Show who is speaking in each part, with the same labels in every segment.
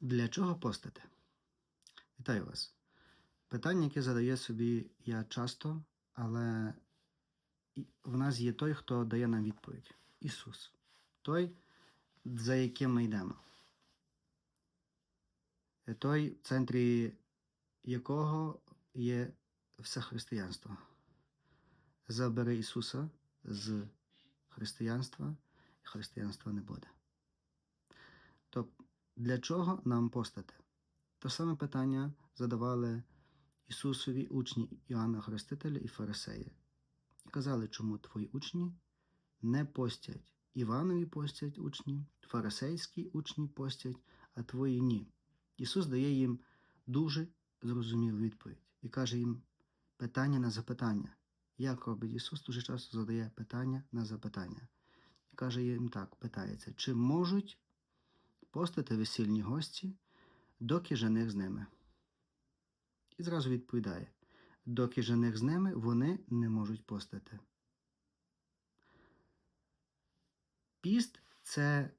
Speaker 1: Для чого постити? Вітаю вас. Питання, яке задає собі я часто, але в нас є той, хто дає нам відповідь. Ісус. Той, за яким ми йдемо. Той, в центрі якого є все християнство. Забери Ісуса з християнства, і християнства не буде. Для чого нам постати? Те саме питання задавали Ісусові учні Іоанна Хрестителя і Фарисеї. І казали, чому твої учні не постять. Іванові постять учні, фарисейські учні постять, а твої ні. Ісус дає їм дуже зрозумілу відповідь і каже їм питання на запитання. Як робить Ісус, дуже часто задає питання на запитання. І каже їм так: питається, чи можуть постати весільні гості, доки жених з ними. І зразу відповідає: доки жених з ними, вони не можуть постати. Піст це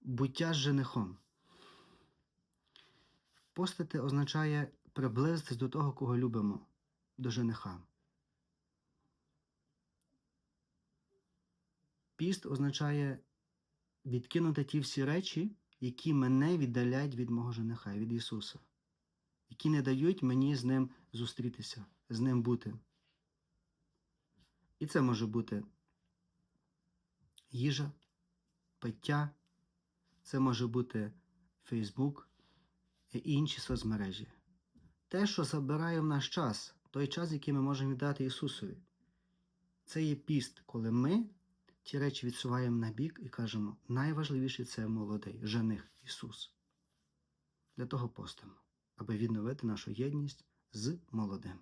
Speaker 1: буття з женихом. Постати означає приблизитись до того, кого любимо, до жениха. Піст означає відкинути ті всі речі, які мене віддаляють від мого жениха, від Ісуса, які не дають мені з ним зустрітися, з ним бути. І це може бути їжа, пиття, це може бути Фейсбук і інші соцмережі. Те, що забирає в наш час, той час, який ми можемо віддати Ісусові. Це є піст, коли ми ті речі відсуваємо на бік і кажемо, найважливіше це молодий, жених Ісус. Для того постимо, аби відновити нашу єдність з молодим.